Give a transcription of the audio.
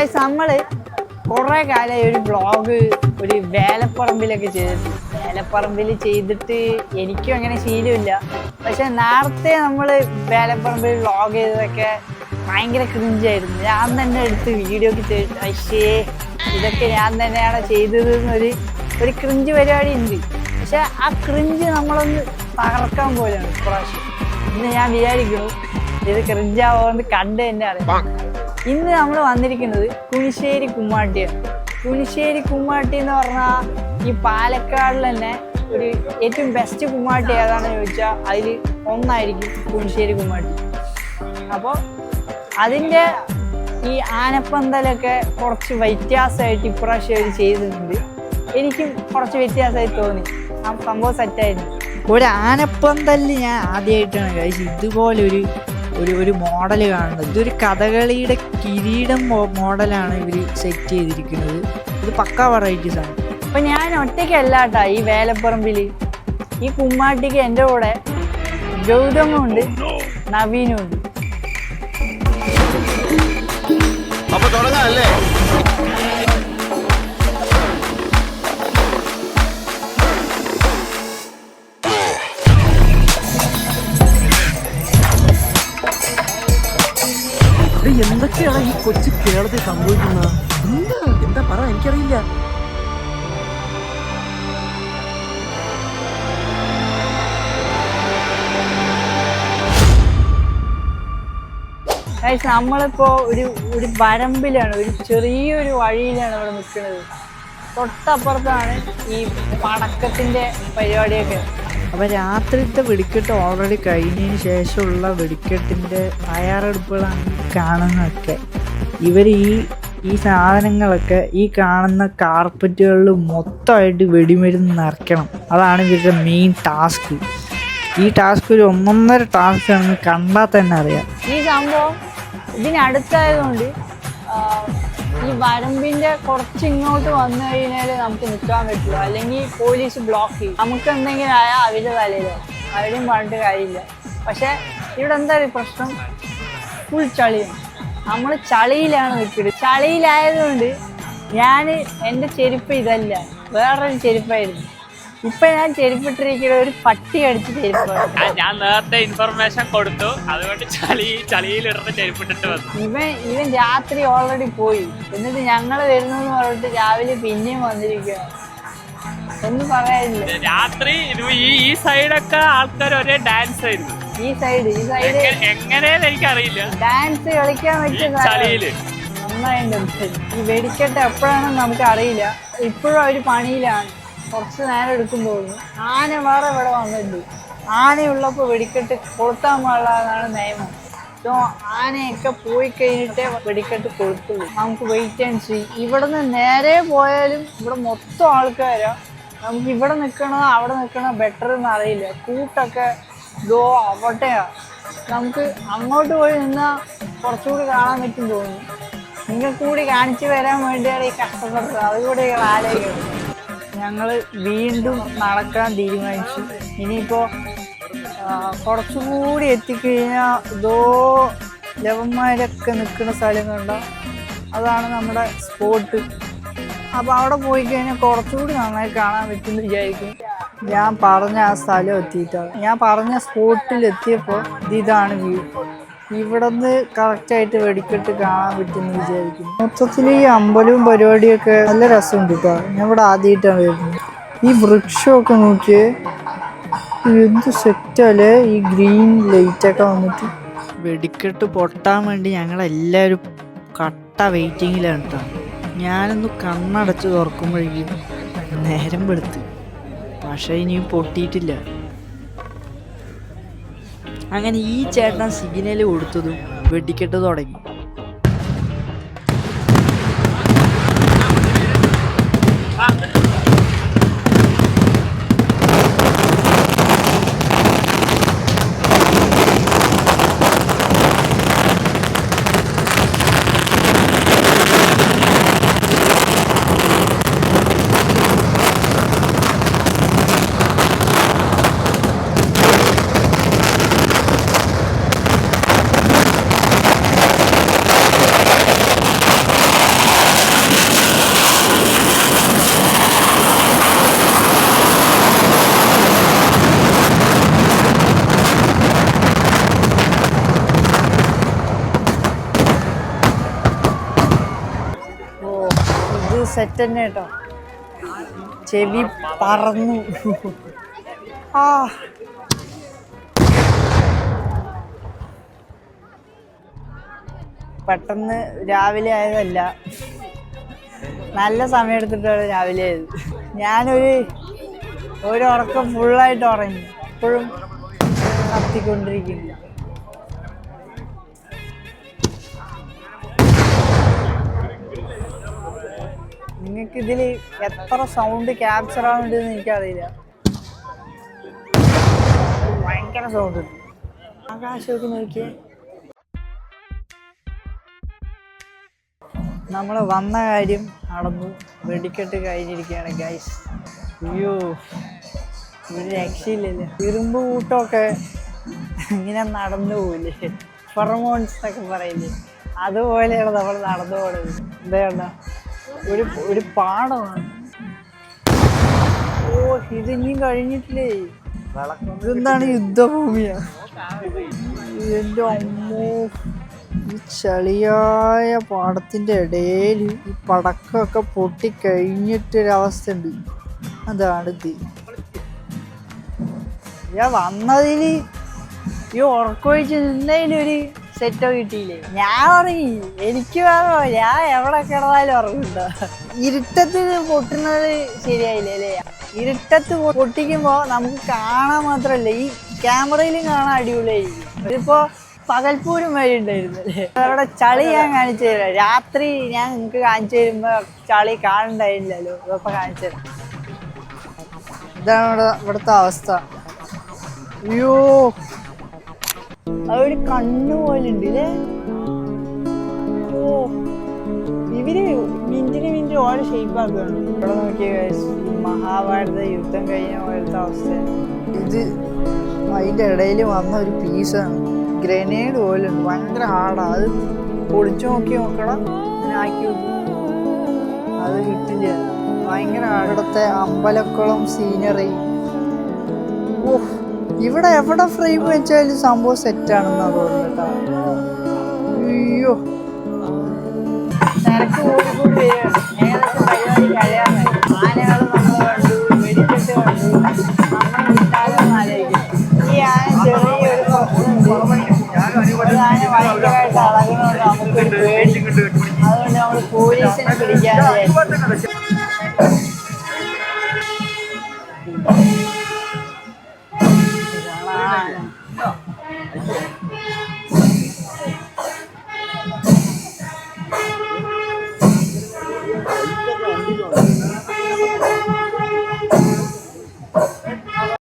നമ്മൾ കുറെ കാലമായി ഒരു ബ്ലോഗ് ഒരു വേലപ്പറമ്പിലൊക്കെ ചെയ്തിട്ട്. വേലപ്പറമ്പിൽ ചെയ്തിട്ട് എനിക്കും അങ്ങനെ ശീലമില്ല. പക്ഷെ നേരത്തെ നമ്മൾ വേലപ്പറമ്പിൽ വ്ളോഗ് ചെയ്തതൊക്കെ ഭയങ്കര ക്രിഞ്ചായിരുന്നു ഞാൻ തന്നെ എടുത്ത് വീഡിയോ ഒക്കെ ചെയ്തിട്ട് പക്ഷേ ഇതൊക്കെ ഞാൻ തന്നെയാണ് ചെയ്തത് എന്നൊരു ഒരു ക്രിഞ്ച് പരിപാടി ഉണ്ട്. പക്ഷെ ആ ക്രിഞ്ച് നമ്മളൊന്ന് തകർക്കാൻ പോലെയാണ് ഇപ്രാവശ്യം. ഇന്ന് ഞാൻ വിചാരിക്കുന്നു ഇത് ക്രിഞ്ചാവുമെന്ന് കണ്ട് തന്നെ അറിയാം. ഇന്ന് നമ്മൾ വന്നിരിക്കുന്നത് കുണിശ്ശേരി കുമ്മാട്ടിയാണ്. കുണിശ്ശേരി കുമ്മാട്ടി എന്ന് പറഞ്ഞാൽ ഈ പാലക്കാടിൽ തന്നെ ഒരു ഏറ്റവും ബെസ്റ്റ് കുമ്മാട്ടി ഏതാണെന്ന് ചോദിച്ചാൽ അതിൽ ഒന്നായിരിക്കും കുണിശ്ശേരി കുമ്മാട്ടി. അപ്പോൾ അതിന്റെ ഈ ആനപ്പന്തലൊക്കെ കുറച്ച് വ്യത്യാസമായിട്ട് ഇപ്രാവശ്യം അവർ ചെയ്തിട്ടുണ്ട്. എനിക്കും കുറച്ച് വ്യത്യാസമായി തോന്നി. ആ സംഭവം സെറ്റായിരുന്നു ഒരു ആനപ്പന്തൽ ഞാൻ ആദ്യമായിട്ടാണ് കഴിച്ചത്. ഇതുപോലെ ഒരു ഒരു മോഡൽ കാണുന്നത്. ഇതൊരു കഥകളിയുടെ കിരീടം മോഡലാണ് ഇവർ സെറ്റ് ചെയ്തിരിക്കുന്നത്. ഇത് പക്കാ വെറൈറ്റീസ് ആണ് അപ്പൊ ഞാൻ ഒറ്റയ്ക്കല്ല അല്ലാട്ടാ ഈ വേലപ്പറമ്പിൽ ഈ കുമ്മാട്ടിക്ക് എന്റെ കൂടെ ഗൗതമുണ്ട് നവീനും ഉണ്ട് അപ്പൊ തുടങ്ങാം അല്ലേ? കൊച്ചു കേരളത്തിൽ സംഭവിക്കുന്ന എന്താ? എന്താ പറ എനിക്കറിയില്ല. നമ്മളിപ്പോ ഒരു ഒരു വരമ്പിലാണ് ഒരു ചെറിയൊരു വഴിയിലാണ് ഇവിടെ നിൽക്കുന്നത്. തൊട്ടപ്പുറത്താണ് ഈ പടക്കത്തിന്റെ പരിപാടിയൊക്കെ. അപ്പൊ രാത്രിത്തെ വെടിക്കെട്ട് ഓൾറെഡി കഴിഞ്ഞതിന് ശേഷമുള്ള വെടിക്കെട്ടിന്റെ തയ്യാറെടുപ്പുകളാണ് കാണുന്നതൊക്കെ. ഇവർ ഈ ഈ സാധനങ്ങളൊക്കെ ഈ കാണുന്ന കാർപ്പറ്റുകളിൽ മൊത്തമായിട്ട് വെടിമരുന്ന് നിറയ്ക്കണം. അതാണ് ഇവരുടെ മെയിൻ ടാസ്ക് ഈ ടാസ്ക് ഒരു ഒന്നൊന്നര ടാസ്ക് ആണെന്ന് കണ്ടാൽ തന്നെ അറിയാം. ഈ സംഭവം ഇതിനടുത്തായതുകൊണ്ട് ഈ വരമ്പിന്റെ കുറച്ച് ഇങ്ങോട്ട് വന്നു കഴിഞ്ഞാൽ നമുക്ക് നിൽക്കാൻ പറ്റില്ല. അല്ലെങ്കിൽ പോലീസ് ബ്ലോക്ക് ചെയ്യും. നമുക്ക് എന്തെങ്കിലും ആയാൽ അവരുടെ തലയിലോ അവരെയും പറഞ്ഞിട്ട് കാര്യമില്ല. പക്ഷെ ഇവിടെ എന്താ ഒരു പ്രശ്നം ഫുൾ ചളിയാണ്. നമ്മൾ ചളിയിലാണ് നിൽക്കുന്നത്. ചളിയിലായതുകൊണ്ട് ഞാൻ എന്റെ ചെരുപ്പ് ഇതല്ല. വേറൊരു ചെരുപ്പായിരുന്നു. ഇപ്പൊ ഞാൻ ചെരുപ്പിട്ടിരിക്കുന്ന ഒരു പട്ടി അടിച്ച് ചെരുപ്പാണ്. ഞാൻ നേരത്തെ ഇൻഫർമേഷൻ കൊടുത്തു. അതുകൊണ്ട് ചളി ചളിയിലിടുന്ന ചെരുപ്പിട്ടിട്ട് വന്നു. ഇവൻ ഇവൻ രാത്രി ഓൾറെഡി പോയി. എന്നിട്ട് ഞങ്ങൾ വരുന്നെന്ന് പറഞ്ഞിട്ട് രാവിലെ പിന്നെയും വന്നിരിക്കുക ഒന്നും പറയാനില്ല. രാത്രി ഈ ഈ സൈഡൊക്കെ ആൾക്കാർ ഒരേ ഡാൻസ് ആയിരുന്നു. ഈ സൈഡ് ഈ സൈഡ് എങ്ങനെ- എങ്ങനെയെന്ന് എനിക്കറിയില്ല. ഡാൻസ് കളിക്കാൻ പറ്റില്ല പറ്റിയ. ചളിയിൽ. നന്നായിട്ടുണ്ട്. ഈ വെടിക്കെട്ട് എപ്പോഴാണെന്ന് നമുക്ക് അറിയില്ല ഇപ്പോഴും അവർ പണിയിലാണ്. കുറച്ച് നേരം എടുക്കും തോന്നുന്നു. ആന വേറെ ഇവിടെ വന്നിട്ടുണ്ട്. ആനയുള്ളപ്പോൾ വെടിക്കെട്ട് കൊളുത്താൻ പാടില്ല എന്നാണ് നിയമം. സോ ആനയൊക്കെ പോയി കഴിഞ്ഞിട്ടേ വെടിക്കെട്ട് കൊളുത്തുള്ളൂ. നമുക്ക് വെയിറ്റ് ആൻഡ് സീ ഇവിടെ നിന്ന് നേരെ പോയാലും ഇവിടെ മൊത്തം ആൾക്കാരാ. നമുക്ക് ഇവിടെ നിൽക്കണോ അവിടെ നിൽക്കണോ ബെറ്റർ എന്ന് അറിയില്ല. കൂട്ടൊക്കെ ഗോ അവിടെയാ. നമുക്ക് അങ്ങോട്ട് പോയി നിന്നാൽ കുറച്ചുകൂടി കാണാൻ പറ്റും തോന്നുന്നു. നിങ്ങൾ കൂടി കാണിച്ചു വരാൻ വേണ്ടിയാണ് ഈ കഷ്ടപ്പെട്ടത് അതുകൂടി ആലോചിക്കുന്നത് ഞങ്ങൾ വീണ്ടും നടക്കാൻ തീരുമാനിച്ചു. ഇനിയിപ്പോൾ കുറച്ചുകൂടി എത്തിക്കഴിഞ്ഞാൽ ഇതോ ലവന്മാരൊക്കെ നിൽക്കുന്ന സ്ഥലം കണ്ട അതാണ് നമ്മുടെ സ്പോട്ട് അപ്പോൾ അവിടെ പോയി കഴിഞ്ഞാൽ കുറച്ചുകൂടി നന്നായി കാണാൻ പറ്റുമെന്ന് വിചാരിക്കും. ഞാൻ പറഞ്ഞ ആ സ്ഥലം എത്തിയിട്ടാണ്. ഞാൻ പറഞ്ഞ സ്പോട്ടിൽ എത്തിയപ്പോൾ ഇതാണ് വ്യൂ ഇവിടുന്ന് കറക്റ്റായിട്ട് വെടിക്കെട്ട് കാണാൻ പറ്റുമെന്ന് വിചാരിക്കുന്നു മൊത്തത്തിൽ ഈ അമ്പലവും പരിപാടിയൊക്കെ നല്ല രസമുണ്ട് കേട്ടോ ഞാൻ ഇവിടെ ആദ്യമായിട്ടാണ് വരുന്നത്. ഈ വൃക്ഷമൊക്കെ നോക്കിയേ എന്ത് സെറ്റല്ലേ ഈ ഗ്രീൻ ലൈറ്റൊക്കെ വന്നിട്ട്. വെടിക്കെട്ട് പൊട്ടാൻ വേണ്ടി ഞങ്ങളെല്ലാവരും കട്ട വെയിറ്റിങ്ങിലാണ് കേട്ടോ ഞാനൊന്ന് കണ്ണടച്ച് തുറക്കുമ്പോഴേക്കും നേരം വെളുത്ത്. പക്ഷേ ഇനിയും പൊട്ടിയിട്ടില്ല. അങ്ങനെ ഈ ചേട്ടൻ സിഗ്നൽ കൊടുത്തതും വെടിക്കെട്ട് തുടങ്ങി. ഇത് സെറ്റ് തന്നെ കേട്ടോ ചെവി പറന്നു. ആ. പെട്ടെന്ന് രാവിലെ ആയതല്ല. നല്ല സമയം എടുത്തിട്ടാണ് രാവിലെ ആയത്. ഞാനൊരു ഒരു ഉറക്കം ഫുള്ളായിട്ട് ഉറങ്ങി. ഇപ്പോഴും കത്തിക്കൊണ്ടിരിക്കുന്നു. നിങ്ങൾക്ക് ഇതിൽ എത്ര സൗണ്ട് ക്യാപ്ചർ ആവുന്നുണ്ടെന്ന് എനിക്കറിയില്ല. ഭയങ്കര സൗണ്ട് ആകാശമൊക്കെ നോക്കിയേ. നമ്മൾ വന്ന കാര്യം നടന്നു. വെടിക്കെട്ട് കഴിഞ്ഞിരിക്കുകയാണ് ഗൈസ് അയ്യോ ഒരു രക്ഷയില്ലല്ലോ. ഇരുമ്പ് കൂട്ടമൊക്കെ ഇങ്ങനെ നടന്നു പോവില്ലേ? ഫെറമോൺസ് എന്നൊക്കെ പറയില്ലേ? അതുപോലെയാണ് നമ്മൾ നടന്നു പോണത്. എന്താ ഒരു ഒരു പാടമാണ് ഓ ഇത് ഇനിയും കഴിഞ്ഞിട്ടില്ലേ? ഇതെന്താണ് യുദ്ധഭൂമിയാ? എന്റെ അമ്മോ. ഈ ചളിയായ പാടത്തിന്റെ ഇടയിൽ ഈ പടക്കമൊക്കെ പൊട്ടി കഴിഞ്ഞിട്ടൊരവസ്ഥ ഉണ്ട് അതാണ് ഇത്. ഞാൻ വന്നതിൽ ഈ ഉറക്കൊഴിച്ച് നിന്നതിലൊരു സെറ്റോ കിട്ടിയില്ലേ? ഞാൻ ഉറങ്ങി. എനിക്ക് വേണോ? ഞാൻ എവിടെ കിടന്നാലും ഉറങ്ങുണ്ടോ ഇരുട്ടത്ത് പൊട്ടുന്നത് ശരിയായില്ലേ അല്ലേ? ഇരുട്ടത്ത് പൊട്ടിക്കുമ്പോ നമുക്ക് കാണാൻ മാത്രല്ല ഈ ക്യാമറയിലും കാണാൻ അടിപൊളിയായിരിക്കും. ഇതിപ്പോ പകൽപ്പൂരും വഴി ഉണ്ടായിരുന്നു അല്ലേ? അവിടെ ചളി ഞാൻ കാണിച്ചു തരാം. രാത്രി ഞാൻ നിങ്ങൾക്ക് കാണിച്ചു തരുമ്പോ ചളി കാണണ്ടായില്ലല്ലോ ഇപ്പൊ കാണിച്ചു തരാം. ഇതാണ് ഇവിടെ ഇവിടുത്തെ അവസ്ഥ. അയ്യോ അതൊരു കണ്ണു പോലെ ഉണ്ട് ഇല്ലേ ഓ ഇവർ മിനിറ്റിന് മിനിറ്റ് ഓരോ ഷേപ്പ് ആക്കുകയാണ് ഇവിടെ നോക്കിയ മഹാഭാരത യുദ്ധം കഴിഞ്ഞ പോലത്തെ അവസ്ഥ. ഇത് അതിന്റെ ഇടയിൽ വന്ന ഒരു പീസാണ് ഗ്രനേഡ് പോലും ഭയങ്കര ഹാർഡാണ് അത് പൊളിച്ചു നോക്കി നോക്കണം. ആക്കി അത് കിട്ടില്ല. ഭയങ്കര അവിടുത്തെ അമ്പലക്കുളം സീനറി ഓ ഇവിടെ എവിടെ ഫ്രെയിം വെച്ചാലും സംഭവം സെറ്റാണെന്നാ തോന്നുന്നു അയ്യോ. ഏകദേശം പരിപാടി കഴിയാൻ ആനകൾ നമ്മൾ കണ്ടു വെടിക്കെട്ട് കണ്ടു.